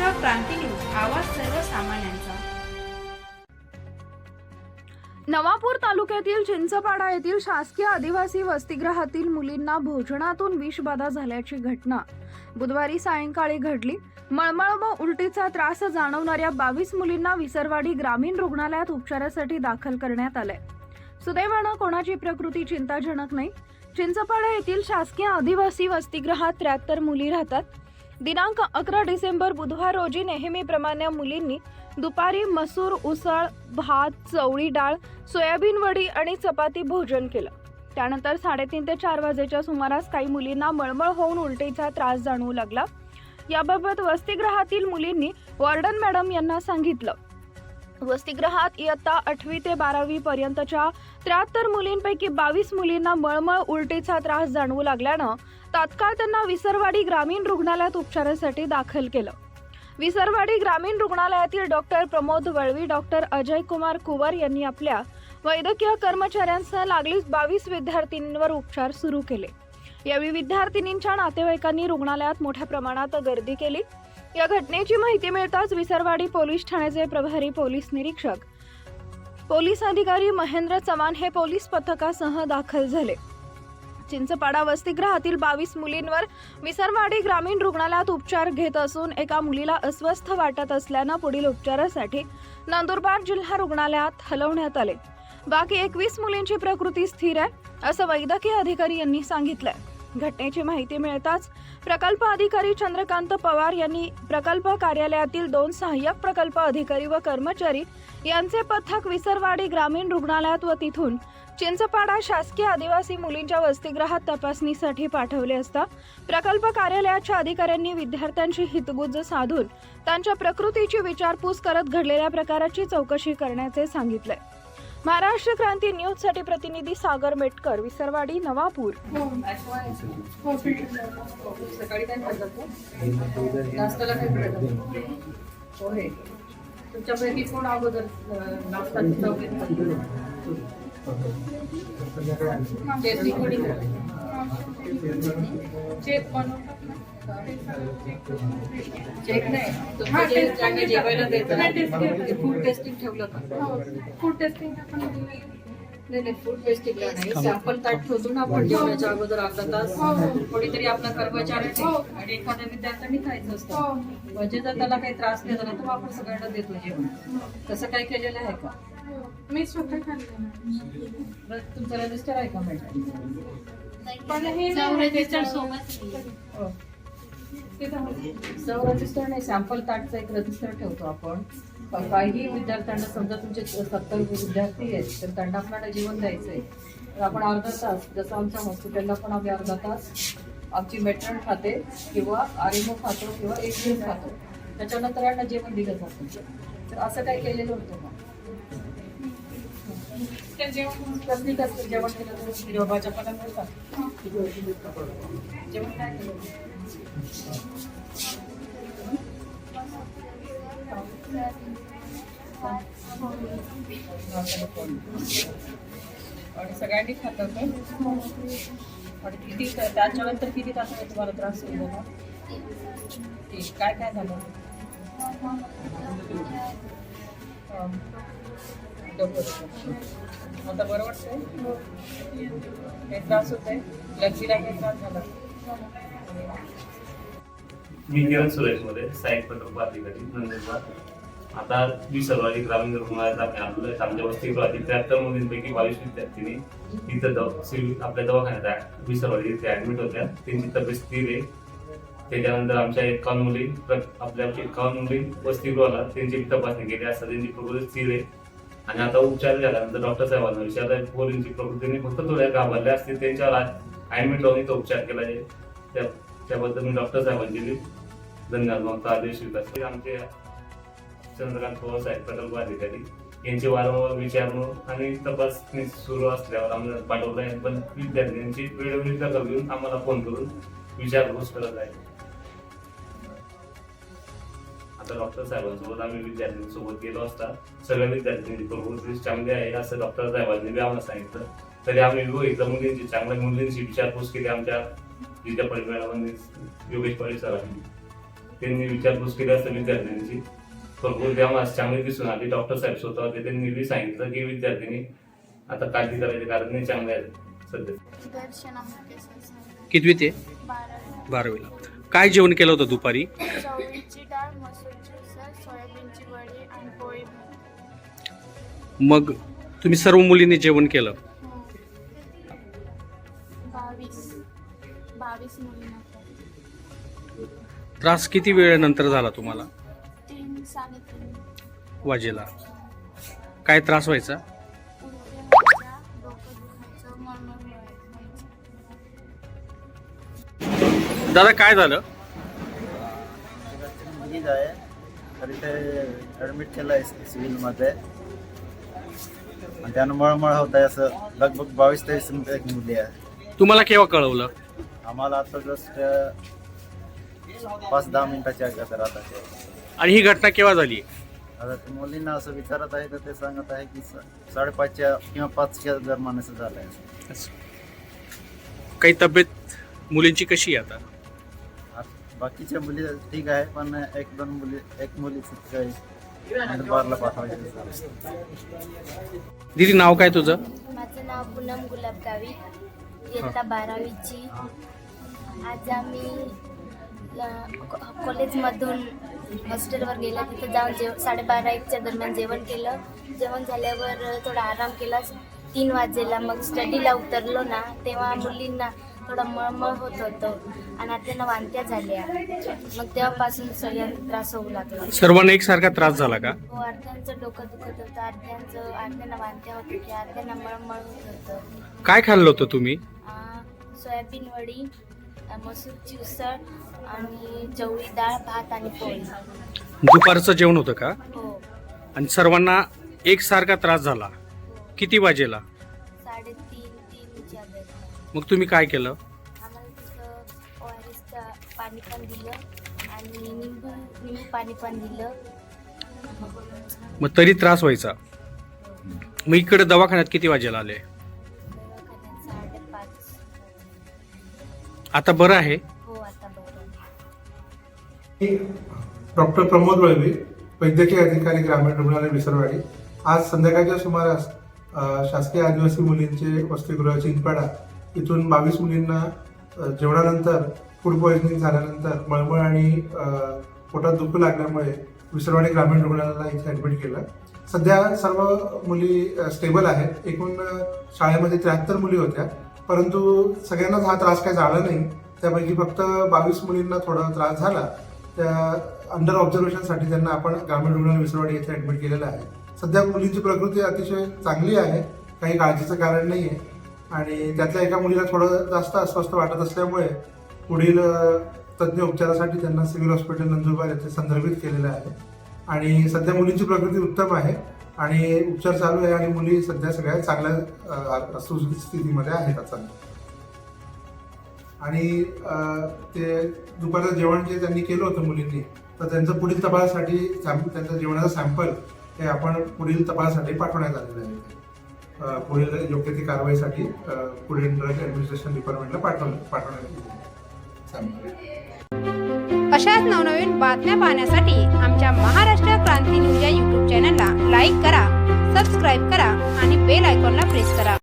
Maharashtra Kranti news आवाज सर्वसामान्यांचा. नवापूर तालुक्यातील चिंचपाडा येथील शासकीय आदिवासी वसतिगृहातील मुलींना भोजनातून विषबाधा झाल्याची घटना. बुधवारी सायंकाळी घडली. मळमळ व उलटीचा त्रास जाणवणाऱ्या बावीस मुलींना विसरवाडी ग्रामीण रुग्णालयात उपचारासाठी दाखल करण्यात आले सुदैवानं कोणाची प्रकृती चिंताजनक नाही. चिंचपाडा येथील शासकीय आदिवासी वसतिगृहात त्र्याहत्तर मुली राहतात. दिनांक अकरा डिसेंबर बुधवार रोजी नेहमीप्रमाणे मुलींनी दुपारी मसूर उसळ भात चवळी डाळ सोयाबीन वडी आणि चपाती भोजन केलं. त्यानंतर साडेतीन ते चार वाजेच्या सुमारास काही मुलींना मळमळ होऊन उलटीचा त्रास जाणवू लागला. याबाबत वसतिगृहातील मुलींनी वॉर्डन मॅडम यांना सांगितलं. वसतिगृहात इयत्ता आठवी ते बारावी पर्यंतच्या त्र्याहत्तर मुलींपैकी बावीस मुलींना मळमळ उलटीचा त्रास जाणवू लागल्यानं तात्काळ त्यांना विसरवाडी ग्रामीण रुग्णालयात उपचारासाठी दाखल केलं. विसरवाडी ग्रामीण रुग्णालयातील डॉक्टर प्रमोद वळवी डॉक्टर अजय कुमार कुवर यांनी आपल्या वैद्यकीय कर्मचाऱ्यांसह लागलीच बावीस विद्यार्थिनींवर उपचार सुरू केले. यावेळी विद्यार्थिनींच्या नातेवाईकांनी रुग्णालयात मोठ्या प्रमाणात गर्दी केली. या घटनेची माहिती मिळताच विसरवाडी पोलीस ठाण्याचे प्रभारी पोलीस निरीक्षक. पोलीस अधिकारी महेंद्र चव्हाण हे पोलीस पथकासह दाखल झाले. चिंचपाडा वसतिगृहातील बावीस मुलींवर विसरवाडी ग्रामीण रुग्णालयात उपचार घेत असून एका मुलीला अस्वस्थ वाटत असल्यानं पुढील उपचारासाठी नंदुरबार जिल्हा रुग्णालयात हलवण्यात आले. बाकी एकवीस मुलींची प्रकृती स्थिर आहे असं वैद्यकीय अधिकारी यांनी सांगितलंय. घटनेची माहिती मिळताच प्रकल्प अधिकारी चंद्रकांत पवार यांनी प्रकल्प कार्यालयातील दोन सहाय्यक प्रकल्प अधिकारी व कर्मचारी यांचे पथक विसरवाडी ग्रामीण रुग्णालयात व तिथून चिंचपाडा शासकीय आदिवासी मुलींच्या वसतिगृहात तपासणीसाठी पाठवले असता प्रकल्प कार्यालयाच्या अधिकाऱ्यांनी विद्यार्थ्यांची हितगुज साधून त्यांच्या प्रकृतीची विचारपूस करत घडलेल्या प्रकाराची चौकशी करण्याचे सांगितले. महाराष्ट्र क्रांती न्यूजसाठी प्रतिनिधी सागर मेटकर विसरवाडी नवापूर. सकाळी काय खाल्लं तू नाश्त्याला काय खाल्लं पोहे तुमच्यापैकी कोण अगोदर नाश्ता चेक चेक नाही. जेवायला देतं. फूड टेस्टिंग ठेवलं का? फूड टेस्टिंग आपण नाही नाही फूड टेस्टिंगला नाही. सॅम्पल ताट ठेवतो ना आपण जेवणाच्या अगोदर अर्धा तास. कोणीतरी आपला कर्मचारी आणि एखाद्या विद्यार्थ्यांनी खायचं असतं. म्हणजे जर त्याला काही त्रास नाही झाला तर आपण सगळ्यांना देतो जेवण. तसं काही केलेलं आहे का? मी स्वतः खाल्ले. बरं, तुमचं रजिस्टर आहे का मॅडम? पण हे रजिस्टर सोबत सव रजिस्टर नाही सॅम्पल ताटचं एक रजिस्टर ठेवतो आपण. पण काही विद्यार्थ्यांना समजा तुमचे सत्तर विद्यार्थी आहेत तर त्यांना आपल्याला जेवण द्यायचंय. तर आपण अर्धा तास जसं आमच्या हॉस्पिटलला पण आम्ही अर्धा तास आमची मेट्रन खाते किंवा आरिमो खातो किंवा एक दिवस खातो. त्याच्यानंतर यांना जेवण दिलं जातं. तर असं काही केलेलं होतं का? सगळ्यांनी खात का आणि किती त्याच्यानंतर किती तासाने तुम्हाला त्रास होईल ना ठीक काय काय झालं? हा. डोकं आता बरं वाटतंय? काही त्रास होत आहे लग्नीला काही त्रास झाला? मी किरण सुरेशमध्ये सहाय्यक प्रकल्प अधिकारी नंदुरबार. आता विसरवाडी ग्रामीण रुग्णालयात आम्ही आलेलो आहे आमच्या वसतिगृहातील त्र्याहत्तर मुलींपैकी बावीस विद्यार्थिनी तिथं दव सिव्हिल आपल्या दवाखान्यात विसरवाडी इथे ऍडमिट होत्या. त्यांची तब्येत स्थिर आहे. त्याच्यानंतर आमच्या एकावन्न मुली आपल्या एकावन्न मुली वसतिगृहाला त्यांची तपासणी केली. असता त्यांची प्रकृती स्थिर आहे. आणि आता उपचार झाल्यानंतर डॉक्टर साहेबांना विचारलं पोरींची प्रकृतीने फक्त थोड्या घाबरल्या असतील त्यांच्यावर ॲडमिट लावून इथं उपचार केला जाईल त्या त्याबद्दल मी डॉक्टर साहेबांची धन्यवाद मागतो आदेश स्वीकारतो आमचे चंद्रकांत पवार साहेब प्रकल्प अधिकारी यांचे वारंवार विचारणं आणि तपासणी सुरू असल्यावर आम्हाला पाठवलं आहे. पण विद्यार्थ्यांची वेळोवेळी दखल घेऊन आम्हाला फोन करून विचारपूस करत आहे. आता डॉक्टर साहेबांसोबत आम्ही विद्यार्थ्यांसोबत गेलो असता. सगळ्या विद्यार्थ्यांची प्रकृती चांगली आहे असं डॉक्टर साहेबांनी बी आम्हाला सांगितलं. तरी आम्ही बघितलं मुलींची चांगल्या मुलींची विचारपूस केली आमच्या विद्या परिवारामध्ये योगेश पाटील सरांनी. त्यांनी विचारपूस केली असता विद्यार्थ्यांची. भरपूर तेव्हा चांगली दिसून आली. डॉक्टर साहेब स्वतः होते त्यांनी बी सांगितलं की विद्यार्थिनी आता काळजी करायचे कारण नाही चांगले आहेत. सध्या. कितवी ते बारावी. बारावीला. काय जेवण केलं होतं दुपारी? डाळ मसूरची उसळ सोयाबीनची वडी आणि पोळी मग तुम्ही सर्व मुलींनी जेवण केलं. बावीस. बावीस मुलींना. त्रास किती वेळेनंतर झाला तुम्हाला? तीन साडेतीन. वाजेला. काय त्रास व्हायचा? उलट्या व्हायच्या डोकं दुखायचं मळमळ व्हायचं. दादा काय झालं? मुलगी आहे तर इथे ॲडमिट केलं आहे सिव्हिलमध्ये आणि त्यानं मळमळ होत आहे असं लगभग बावीस तेवीस एक मुली आहे तुम्हाला केव्हा कळवलं आम्हाला आता जस्ट पाच दहा मिनिटाच्या अगोदर आता आणि ही घटना केव्हा झाली आता ते मुलींना असं विचारत आहे तर ते सांगत आहे की स- साडेपाचच्या किंवा पाचच्या दरम्यान असं झालं आहे काही तब्येत मुलींची कशी आहे आता बाकीच्या मुली ठीक आहे पण एक दोन मुली एक मुलीच काही पाठवायचं दीदी नाव काय तुझं? माझं नाव पूनम गुलाबगावी इयत्ता बारावीची. आज आम्ही कॉलेजमधून हॉस्टेलवर गेला. तिथे जाऊन जेव साडेबारा एकच्या दरम्यान जेवण केलं. जेवण झाल्यावर थोडा आराम केला. तीन वाजेला मग स्टडीला उतरलो ना तेव्हा मुलींना थोडं मळमळ होत होतं आणि आता वांत्या झाल्या. मग तेव्हापासून सगळ्यांना त्रास होऊ लागला. सर्वांना एकसारखा त्रास झाला का? हो अर्ध्यांचं डोकं दुखत होतं अर्ध्यांचं अर्ध्यांना वांत्या होत होत्या अर्ध्यांना मळमळ होत होतं. काय खाल्लं होतं तुम्ही? आ, सोयाबीन वडी मसूरची उसळ आणि चवळी डाळ भात आणि पोळी. दुपारचं जेवण होतं का? हो. आणि सर्वांना एकसारखा त्रास झाला. किती वाजेला? मग तुम्ही काय केलं? आम्हाला तिथं ओ आर एसचं पाणी पण दिलं आणि निंबू निंबू पाणी पण दिलं. मग तरी त्रास व्हायचा. मग इकडे दवाखान्यात किती वाजेला आले? दवाखान्यात साडेपाच. आता बरं आहे? हो आता बरं डॉक्टर प्रमोद वळवी वैद्यकीय अधिकारी ग्रामीण रुग्णालय विसरवाडी आज संध्याकाळच्या सुमारास अ, शासकीय आदिवासी मुलींचे वसतिगृह चिंचपाडा इथून बावीस मुलींना जेवणानंतर फूड पॉइझनिंग झाल्यानंतर मळमळ आणि पोटात दुखू लागल्यामुळे विसरवाडी ग्रामीण रुग्णालयाला इथे ॲडमिट केलं. सध्या सर्व मुली स्टेबल आहेत. एकूण शाळेमध्ये त्र्याहत्तर मुली होत्या. परंतु सगळ्यांनाच हा त्रास काही झाला नाही. त्यापैकी फक्त बावीस मुलींना थोडा त्रास झाला. त्या अंडर ऑब्झर्वेशनसाठी त्यांना आपण ग्रामीण रुग्णालय विसरवाडी येथे ऍडमिट केलेलं आहे. सध्या मुलींची प्रकृती अतिशय चांगली आहे. काही काळजीचं कारण नाही आहे आणि त्यातल्या एका मुलीला थोडं जास्त अस्वस्थ वाटत असल्यामुळे पुढील तज्ज्ञ उपचारासाठी त्यांना सिव्हिल हॉस्पिटल नंदुरबार येथे संदर्भित केलेलं आहे. आणि सध्या मुलींची प्रकृती उत्तम आहे आणि उपचार चालू आहे आणि मुली सध्या सगळ्या चांगल्या स्थितीमध्ये सुस्थितीमध्ये आहेत आता. आणि ते दुपारचं जेवण जे त्यांनी केलं होतं मुलींनी तर त्यांचं पुढील तपासासाठी सॅम- त्यांचं जेवणाचं सॅम्पल हे आपण पुढील तपासासाठी पाठवण्यात आलेलं आहे. पुढील योग्य ती कारवाईसाठी पुढे ड्रग ऍडमिनिस्ट्रेशन डिपार्टमेंटला पाठवलं पाठवण्यात अशाच नवनवीन बातम्या पाहण्यासाठी आमच्या महाराष्ट्र क्रांती न्यूज या यूट्यूब चॅनलला लाईक करा सबस्क्राईब करा आणि बेल आयकॉनला प्रेस करा.